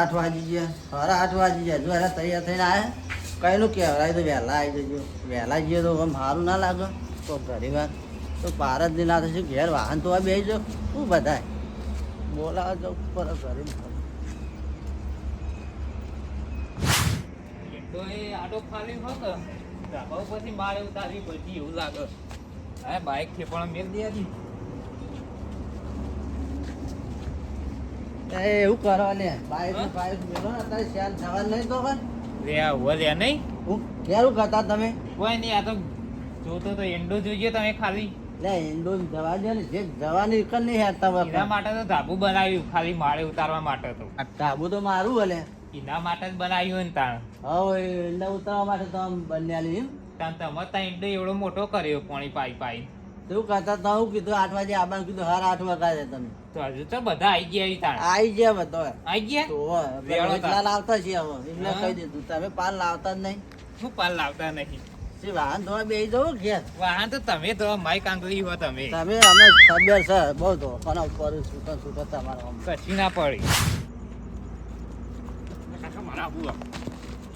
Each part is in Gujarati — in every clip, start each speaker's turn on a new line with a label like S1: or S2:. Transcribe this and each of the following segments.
S1: આઠ વાગી ગયા. સારા આઠ વાગી ગયા. હજુ એના તૈયાર થઈને આવ્યા કહેલું કહેવાય તો વહેલા આવી જજો. વહેલા જઈએ તો આમ સારું ના લાગે. તો ઘણી વાર તો ભારત જ ના થશે. ઘેર વાહન તો આ બે જાઓ. શું બધાય? બોલાવા જાઉં પર ઘરે
S2: તો એ આડો ખાલી હોત ઉપરથી મારે ઉતારવી પડતી એવું લાગે. હા બાઇકથી પણ મેળ દે દી
S1: એ એવું કરો ને બાઈક બાઈક ને જવા નહીં તો કર
S2: રે આ વલ્યા નહીં?
S1: હું કેવું કરતા તમે?
S2: કોઈ નહીં આ તો જોતો તો એન્ડો જોઈએ તમે ખાલી.
S1: લે ઇન્ડો જવા દે ને. જે જવાની કર નહીં હેરતા
S2: એના માટે તો ધાબુ બનાવ્યું ખાલી માળે ઉતારવા માટે તો.
S1: ધાબુ તો મારું હલે.
S2: એના માટે જ બનાવ્યું ને તાણ.
S1: હવે ઇન્ડા ઉતારવા માટે તો આમ બન્યાલી એમ.
S2: તાણ તમે ત્યાં એન્ડો એવડો મોટો કર્યો પાણી પાઈ પાઈ.
S1: એવું કહેતા તો હું કીધું આઠ વાગે આવવાનું કીધું હાર આઠ વાગે તમે
S2: તો હજુ તો બધા આઈ ગયા તાણ.
S1: આઈ ગયા બધો.
S2: આઈ ગયા?
S1: તો એટલા લાવતા છીએ હવે. એટલે કહી દીધું તમે પાલ લાવતા જ નહીં.
S2: શું પાલ લાવતા નહીં?
S1: શી વાહન ધોવા બેસી જવું ઘેર?
S2: વાહન તો તમે તો માઈ આંગળી હો તમે.
S1: તમે અમે ખબર છે બહુ તો કોના ઉપર છૂટા છૂટા તમારો પછી
S2: કશી ના પડી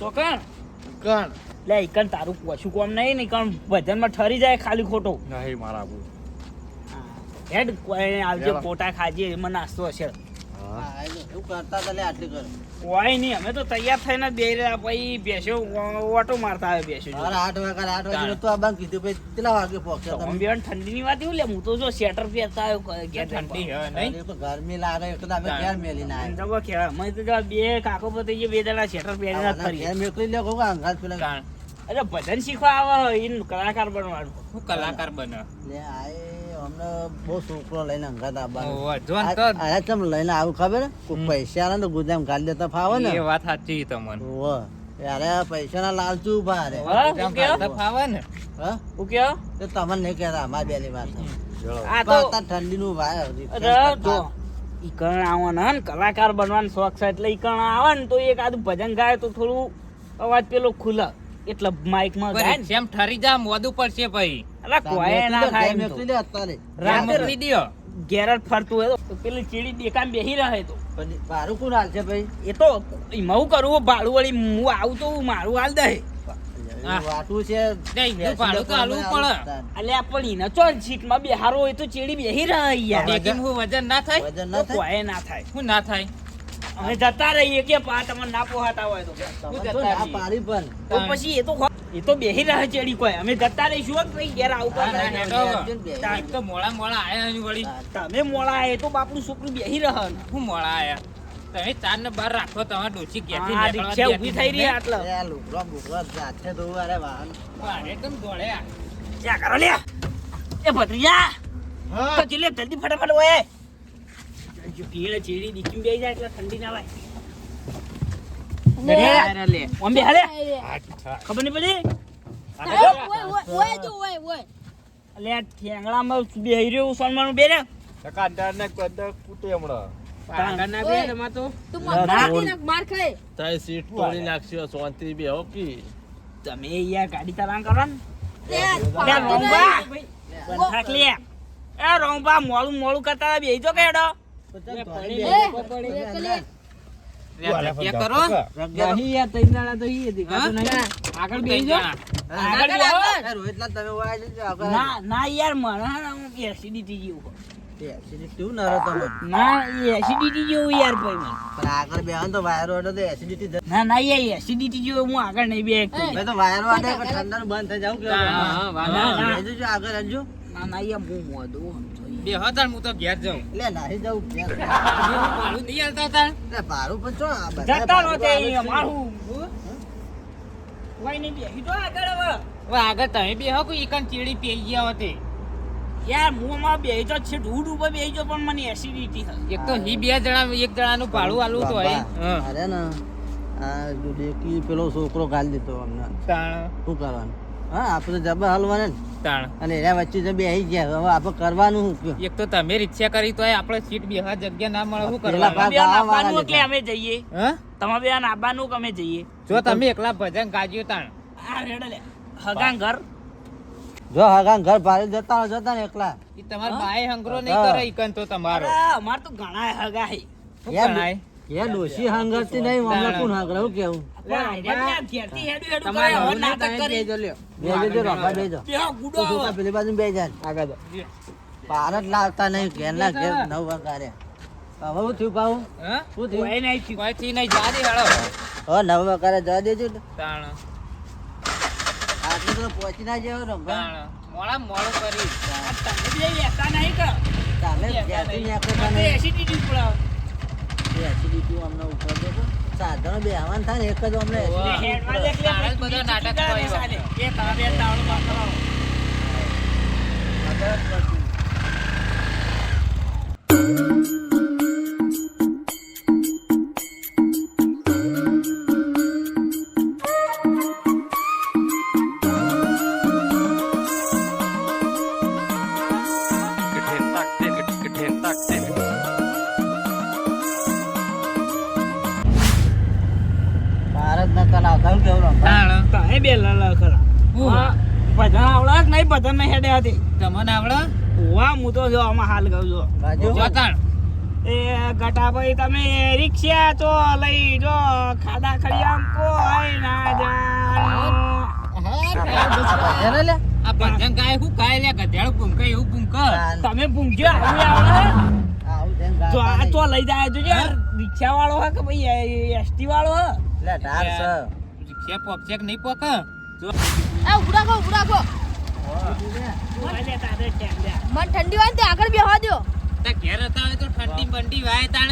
S3: ચોકણ
S4: કણ.
S3: લે ઈકન તારું પોછું કોમ નહીં ને કણ ભજનમાં ઠરી જાય ખાલી ખોટો.
S4: નહીં મારા બુ
S3: હેડ કોઈ આવજે. પોટા ખાજે એમાં નાસ્તો હશે.
S1: હા. એવું કરતા તલે આટલી કર.
S3: કોઈ નહીં અમે તો તૈયાર થઈને બે રહ્યા પછી બેસ્યો ઓટો મારતા આવે બેસ્યો
S1: અરે આઠ વાગે આઠ વાગે તો આ કીધું ભાઈ કેટલા વાગે પહોંચ્યા તમે?
S3: બેન ઠંડીની વાત એવું લે હું તો જો સ્વેટર પહેરતા આવ્યો ઘેર
S2: ઠંડી હે નહીં?
S1: તો ગરમી લાગે એટલે અમે ઘેર મેલીને આવ્યા
S3: જબર કે મેં તો જો બે કાકો પતિ જે બે જણા સ્વેટર પહેરીને ફરી
S1: ઘેર મેકલી લે કોકા કે અંગાત પેલા
S3: અરે ભજન શીખવા આવે એ કલાકાર બનવાનું.
S2: હું કલાકાર બને
S1: લે આએ અમને બહુ છોકરો લઈને આવવાનું. અરે લઈને આવું ખબર પૈસા ને તો ગુદામ ગાલી દેતા ફાવે ને?
S2: એ વાત સાચી તમને.
S1: યારે પૈસા ના લાલચુ ઊભા રે
S2: ફાવે ને?
S1: હા?
S3: હું કયો?
S1: તો તમને નહીં કહેતા અમારી બેની વાત
S3: આ તો
S1: ઠંડી નું ભાઈ
S3: અરે ઈકણ આવવાના ને કલાકાર બનવાનો શોખ છે એટલે ઈકણ આવે ને તો એક આદુ ભજન ગાય તો થોડું અવાજ પેલો ખુલે એટલે માઇકમાં ગાય ને.
S2: જેમ ઠરી જા મોદું પડશે ભાઈ.
S3: અલા કોઈ ના થાય એમ તો.
S1: લે અત્યારે.
S3: રાતે
S2: મોકલી દ્યો
S3: ફરતું હોય તો પેલી ચીડી દેખામ બેહી રહે તો.
S1: પછી ભાડું કોણ હાલશે ભાઈ?
S3: એ તો એમાં હું કરું ભાડું વળી હું આવું તો મારું હાલ દે.
S1: વાટું છે
S2: નહીં, ભાડું તો હાલવું પડે.
S3: અલ્યા પણ એને ચો સીટમાં બેહારો હોય તો ચીડી બેહી રહે યાર
S2: હું વજન ના થાય?
S1: વજન ના થાય?
S3: કોઈ ના થાય.
S2: શું ના થાય?
S3: અમે જતા રહીએ કે પા તમને ના પોહાતા હોય તો.
S1: તમે
S2: જતા
S1: ના
S2: રહીએ.
S1: પાડી પણ.
S3: તો પછી એ તો એ તો બેહી રહે ચેડી કોઈ. અમે જતા રહીશું કે ઘેર આવું
S2: તો મોળા મોળા આયા અહીં વળી.
S3: તમે મોળા આયા તો બાપનું છોકરું બેહી રહે.
S2: હું મોળા આયા? તમે ચાર ને બાર રાખો તમારે ડોસી ક્યાંથી
S3: આ રિક્ષા ઊભી થઈ રહી. આટલે.
S1: એ લુગડો જાતે તો અરે વાહન.
S2: વારે કેમ દોડ્યા?
S3: ક્યાં કરો લે એ ભત્રીજા તો ચીલે જલ્દી ફટાફટ ઓય જો પીળે ચીડી દીકી બેહી જાય એટલે ઠંડી ના લાગે
S2: લે.
S3: ઓમ બે હાલે
S2: આ થા.
S3: ખબર નહીં પડી? અલે આ ઠેંગણામાં બેહી રહ્યો સોનમાનું બે ને.
S4: ટકાદાર ને કદર કૂટે હમણાં.
S2: પાગળના બે
S4: બે હોકી
S3: તમે યાર ગાડી ચલાન કરો ને. લે રોંબા. મોડું થાક એ રોંબા મોળું મોળું કરતા બેહી જો કેડો આગળ. આગળ
S1: આગળ.
S3: એસિડિટી જેવું
S1: એ acidity કેવું નરો તમે
S3: ના એ એસિડિટી જેવું યાર ભાઈ મને.
S1: પણ આગળ બેહો તો વાયરો અડે તો એસિડિટી
S3: ના ના યાર એસિડિટી હું આગળ નહીં બે
S1: તો વાયરો કે બંધ થઈ જાવ આગળ હજુ.
S3: ના ના યાર હું મોદું
S2: બે હજાર હું તો ઘેર જાઉં.
S1: લે નાહી જાઉં ઘેર.
S2: મારું નહીં હાલતા હતા?
S1: લે ભાડું પણ ચો
S3: જતા નો
S1: ભાડું
S3: તે
S1: આલે છે.
S3: કોઈ નહીં બેહી તો આગળ હવે.
S2: હવે આગળ તમે બે હો કોઈ એકન ચીડી પી ગયા હોતે
S3: યાર હું અમાર બે જો છે ઢૂઢ ઉપર બે જો પણ મને એસિડિટી
S2: એક તો હી બે જણા એક જણાનું ભાડું આલું તો
S1: અરે ને. આ પેલો છોકરો ગાલી દીધો અમને. શું કરવાનું? હા આપણે જબર હલવાને ને
S2: તાણ.
S1: અને એના વચ્ચે જે આવી ગયા હવે આપણે કરવાનું શું
S2: એક તો તમે રિક્ષા કરી તો આપણે સીટ બેહવા જગ્યા ના મળે શું કરવાનું?
S3: એટલે અમે જઈએ.
S2: હા?
S3: તમે બે નાબાનું કે અમે જઈએ?
S2: જો તમે એકલા ભજન ગાજ્યો તાણ.
S3: આ રેડો લે. હગાન ઘર.
S1: જો હગાં ઘર ભારે જતા હોય જતા ને એકલા.
S2: ઈ તમાર બાએ હંગરો નહીં
S1: હા.
S2: કરે ઈકન તો તમારો.
S3: અમાર તો ઘણા હગા હે.
S2: શું ગણાય
S1: ડોશી હાંગરતી નહીં હમણાં કોણ હાંગરે હું કેવું? ભારત લાવતા નહીં ઘેરના ઘેર નવ વગાડે હવે હું થયું પાહું શું થયું?
S3: નહીં થયું.
S2: કોઈથી નહીં જા દે હેડો.
S1: હવે નવ વગાડે જવા દેજો ને. આટલું તો પહોંચી ના જેવો રંભા
S2: મોડા મોડું કરી
S3: તમે બે લેતા નહીં
S1: તમે એ acidity અમને ઉપર દેજો. સાધનો બેહવાન થાય ને એક જ અમને.
S3: બે
S2: બધો નાટક.
S3: એ તારે બે તમે બે લડા ખરા. ભજન આવડે નહીં? ભજન નહીં હેડે હતી
S2: તમને આવડે?
S3: વાહ હું તો જો આમાં હાલ
S1: બાજુ?
S2: જો. તાણ
S3: એ ગટાભાઈ તમે રિક્ષા તો લઈ જો. ખાડા ખડિયામ કોઈ ના જાણ.
S2: આ ભજન કાય હું કાય લે ગધેડું ભૂંકે એવું ભૂંકે
S3: તમે આવું આવડે? તો આ તો લઈ જાય જોજે રિક્ષા વાળો હે કે ભાઈ એસટી વાળો હે?
S1: લે, છે.
S2: રિક્ષા પોકશે કે નહીં પોક
S5: એ ઉભરા ગો ઉભરા
S3: ગો.
S5: મને ઠંડી વાય તે આગળ બેહવા દો
S2: તે ઘેર હતા હોય તો ઠંડી બંડી વાય તાણ.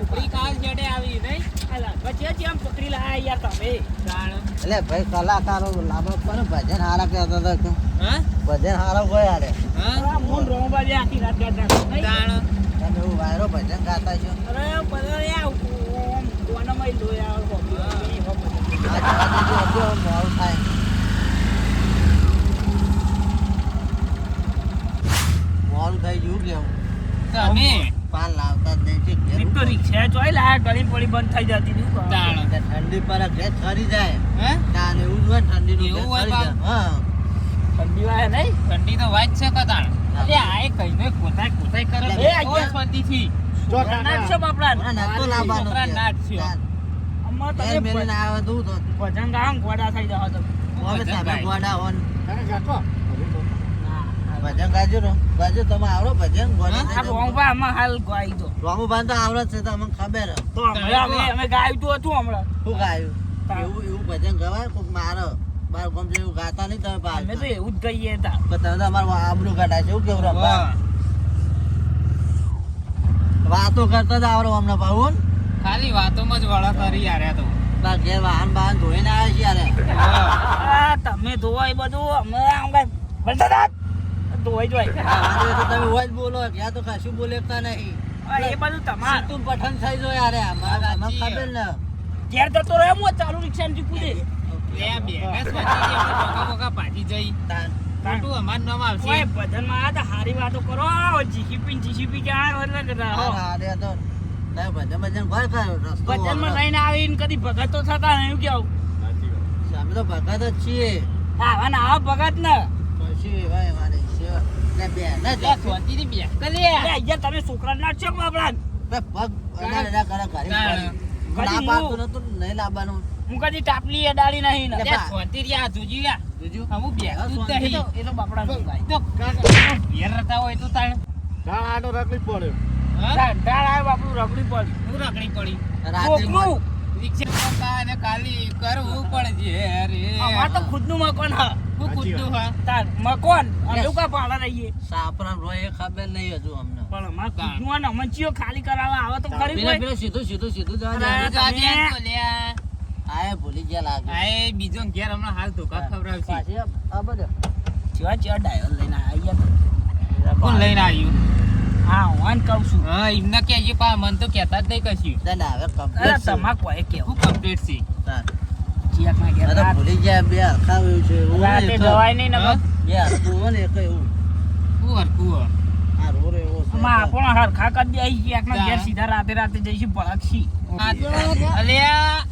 S2: ઉપરી કાલ છેડે આવી નહીં
S3: આલા, પછી આમ પકડી લાયા યાર તમે.
S1: એટલે ભાઈ કલાકારો લાભ પર ભજન હારા કહેતા હતા
S2: હા?
S1: ભજન હારા હોય હારે.
S2: હા?
S3: મૂન રોમબા જે આખી રાત ગાતા
S2: તાણ.
S1: તમે વાયરો ભજન ગાતા છો?
S3: અરે યાર,
S1: મોડું થઈ ગયું કેવું
S2: તમે
S1: પાન લાવતા જ નહીં છે.
S3: તો રિક્ષા ચોય લાયા, ગળી પડી બંધ થઈ જતી.
S2: તાણ
S1: ઠંડી પર જે ઠરી જાય.
S2: હે?
S1: તાન એવું હોય ઠંડી ઠંડીનું
S2: એવું હોય
S1: જાય. હા.
S3: ઠંડી વાય નહીં?
S2: ઠંડી તો વાત છે કતાણ અરે આ કઈ કોતાય કોતાય કરે
S1: એ.
S2: શાંતિથી
S3: નાટ છો બાપડા.
S1: હમણાં નહોતો લાવવાનો
S2: નાટ છે.
S1: આવે તો તો.
S3: ભજન ગોડા થઈ
S1: ગાજો ને. ગાજો તમે આવડો ભજન ગોડા
S3: આ રોંબા આમાં હાલ ગાઈ દો.
S1: રોમુભાઈ તો આવડે જ છે તો અમને ખબર.
S3: તો અમે અમે ગાયું હતું હમણાં.
S1: શું ગાયું? એવું એવું ભજન ગવાય? કોક મારો બાર છે એવું ગાતા નહીં તમે બાર
S3: અમે તો એવું જ કહીએ તા.
S1: પણ તમે તો અમારું આબરું કાઢા છે. એવું કેવું રમવા. વાતો કરતા જ આવડો અમને પાહુન
S2: ખાલી વાતોમાં જ વડા કરી યાર તો
S1: બાર ઘેર વાહન વાહન ધોઈને આવે છે યાર.
S3: તમે ધોવાય બધું અમે આમ કઈ બળતા તા. ધોવાઈ જોય
S1: તો તમે હોય જ બોલો ત્યાં તો કશું બોલેતા નહીં
S3: એ બધું તમાર
S1: તું પઠન થઈ જો યાર અમારા આમાં ખબર ને
S3: ઘેર જતો રહ્યો હું ચાલુ રિક્ષા ને કૂદે
S2: લે બે આપણે બોકા જઈ. ખોટું અમારું નામ આવશે.
S3: ઓય ભજન આ તો હારી વાતો કરો. જીસીપી જીસીપી ક્યાં એટલે કે
S1: આ તો તમે ભજન ભજન કોઈ કર્યો રસ્તો
S3: ભજનમાં
S1: વળો.
S3: લઈને આવીને કદી ભગત તો થતા નહીં કેવું?
S1: અમે તો ભગત જ છીએ.
S3: આવા ને આવા ભગત ને.
S1: પછી ભાઈ મારી ને બે ને
S2: લે શાંતિથી બેસ કે લે
S3: અહીંયા તમે છોકરા ના છો બાપડા?
S1: બે પગ અડાડે ના કરે ઘરે ના
S3: કદી હું-
S1: નતું નહીં લાવવાનું.
S3: હું કદી ટાપલી અડાડી નહીં ને.
S1: લે
S2: શાંતિથી આ જોજી.
S1: હા,
S2: નહીં.
S3: એ તો બાપડા નું ગાય
S2: તો ઘેર રહેતા હોય તો તાણ. હા?
S3: ઢાળ આવે બાપડું રગડી પડી.
S2: હું રગડી પડી.
S1: રાત્રે
S2: રિક્ષા અને કાલી કરવું પડશે અરે
S3: અમાર તો ખુદનું મકાન હા.
S2: હું કૂદતું હા.
S3: તાર મકાન. અમે કા ભાડા રહીએ.
S1: સાપરા રોય ખબર નહીં હજુ અમને.
S3: પણ અમાર ખુદનું અને અમને ખાલી કરાવવા આવે તો ખરી
S1: પેલા સીધું સીધું સીધું જવા દે. આયે ભૂલી ગયા લાગે.
S2: આ બીજો ઘેર હમણાં હાલ ધોકા ખવડાવશે.
S1: પાછી આ- આ બધું.
S3: ચિયો ચિયો લઈને આવ્યા
S2: કોણ લઈને આવ્યું?
S3: હા હું કહું છું.
S2: હા એમને કહેજે પા મને તો કહેતા જ નહીં કશું.
S1: લે હવે
S3: અરે
S1: complete
S3: કોઈ કેવું
S2: કમ્પ્લીટ છે?
S3: ચિયાક ના ઘેર
S1: તો ભૂલી ગયા બે હરખા એવું છે.
S3: રાતે જવાય નહીં ને
S1: બે હરખું હોય ને એક એવું.
S2: હું હરખું
S1: આ એવો છે.
S3: આપણો હરખા કરી દે ચિયાક ઘેર સીધા રાતે રાતે જઈશું ભળકશી
S2: અલ્યા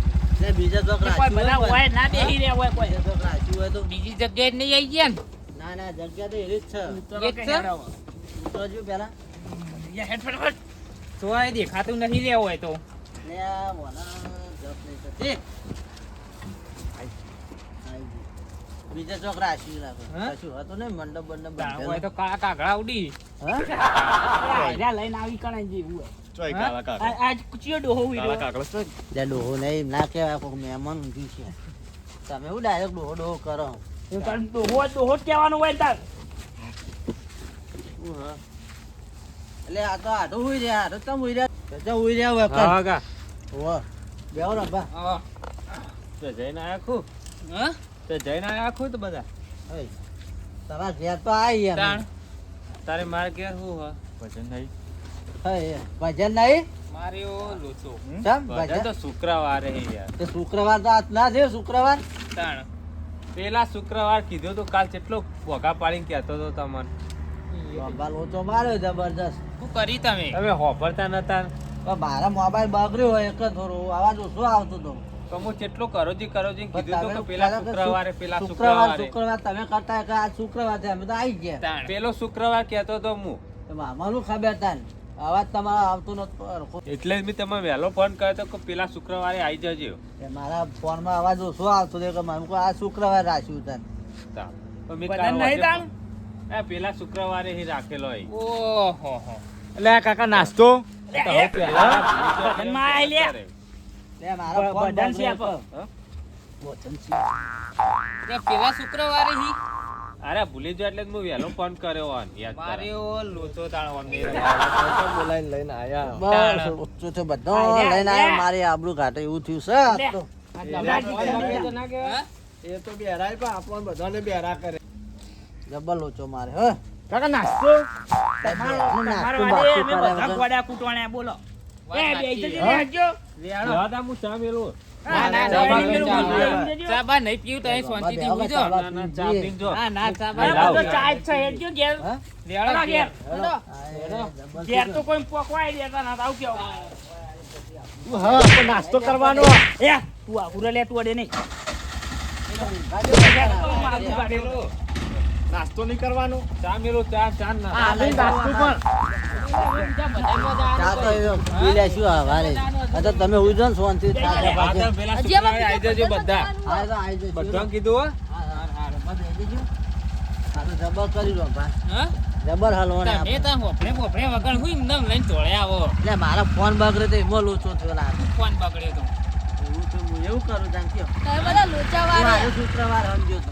S3: ને
S1: બીજા તો
S3: બધા
S1: હોય.
S3: હોય
S1: ના
S3: બેહી રહ્યા હોય કોઈ.
S1: બીજા રાખ્યું હોય તો
S2: બીજી જગ્યાએ નહીં આવી ગયા ને?
S1: ના ના જગ્યા તો એવી જ છે.
S2: એક છે? યા હેડ તો આ દેખાતું નહીં લેવું હોય તો.
S1: ને મોના જપ નહીં થતી. બીજા ચોક રાખ્યું રાખો
S2: હા?
S1: કશું હતું ને મંડપ બંડપ
S2: હોય તો. કાળા કાગડા ઉડી
S1: હા?
S3: લઈને આવી કણાઈ જેવું હોય.
S2: હા?
S3: આજ ડોહો
S4: કાળા. કાગળ છે
S1: ત્યાં ડોહો નહીં ના કહેવાય કોઈ મહેમાન ઊંઘી છે તમે શું ડાયરેક્ટ ડોહો ડોહો કરો
S3: ડોહો ડોહો જ કહેવાનું હોય તાર.
S1: હ? એટલે આ તો આટો હુઈ રહ્યા આટો તમે હુઈ રહ્યા હુઈ રહ્યા હોય કર.
S2: હા
S1: બેહો
S2: હા
S4: તે જઈને આયા
S2: હા
S4: તે જઈને આયા ખુ બધા.
S1: હઈ. તમારા ઘેર તો આવી
S2: યાર તારે મારે ઘેર શું હ
S4: ભજન નહીં.
S1: હઈ, ભજન નહીં?
S2: લોચો.
S4: ભજન
S1: ભજન?
S4: તો શુક્રવારે હે યાર.
S1: તે શુક્રવાર તો આજ ના છે શુક્રવાર?
S2: તાણ.
S4: પેલા શુક્રવાર કીધો તો કાલ કેટલો ભોગા પાડીને કહેતો તો તમને.
S1: મોબાઈલ ઓછો માર્યો જબરજસ્ત.
S2: શું કરી તમે?
S4: હવે હોભરતા નતા.
S1: મારા મોબાઈલ બગડ્યો હોય એક જ થોડો. અવાજ ઓછો આવતો હતો
S4: તો હું કેટલો કરોજી કરોજી કીધું તો પેલા શુક્રવારે પેલા
S1: શુક્રવારે
S4: શુક્રવાર.
S1: તમે કરતા કે આજ શુક્રવાર છે અમે તો આવી ગયા.
S4: પેલો શુક્રવાર કહેતો તો હું.
S1: મામાનું ખબર તા અવાજ તમારો આવતો નતો
S4: એટલે જ મેં તમે વહેલો ફોન કર્યો તો કે પેલા શુક્રવારે આવી જજો.
S1: મારા ફોનમાં અવાજ ઓછો આવતો હતો કે મને આ શુક્રવાર રાખ્યું તને
S4: તા. મેં
S3: નહીં
S4: વાગે- એ પેલા શુક્રવારે હી રાખેલો હી.
S2: ઓહો હો.
S4: એટલે કાકા નાસ્તો?
S3: આઈ લે.
S2: પેલા શુક્રવારે હી?
S4: અરે ભૂલી જો એટલે હું વહેલો ફોન કર્યો હોન યાદ
S2: મારે લોચો તાણ
S4: બોલાઈને લઈને આયા.
S1: બસ છે બધો. લઈને
S3: આઈ
S1: મારી આબરૂ ઘાટે એવું થયું છે. તો.
S4: એ તો બેરાય પણ આપણને બધાને બેરા કરે.
S1: જબર લોચો મારે હે?
S4: કાકા નાસ્તો?
S1: બેનું
S3: તમારો
S1: નાખતું
S3: અમે બધા
S1: વગર.
S3: કૂટવાના બોલો.
S4: નાસ્તો કરવાનો.
S3: તું આખું લે તું અડે નહીં.
S1: ગાડી
S2: પેલું.
S4: નાસ્તો નહીં કરવાનો ચા મેલું ચા ચા ના
S1: હા,
S4: નાસ્તો
S1: તો તો તમે ઉઈ જાઓ ને
S4: શુક્રવારે આવી જજો બધા
S1: હા, તો
S4: કીધું હો
S1: હા, હા, હા. હા, તો જબર કરી લો ભા.
S2: હા?
S1: જબર હલવાના
S2: તમે તાર હોપડે બોપડે વગર હું એમનેમ લઈને ચોળે આવો
S1: એટલે મારા ફોન બગડે તો એમાં લોચો થયો લાગે
S2: ફોન બગડ્યો તો
S1: એવું હું એવું કરું જાણજો
S5: તમે બધા લોચા વાળા
S1: શુક્રવાર સમજો તો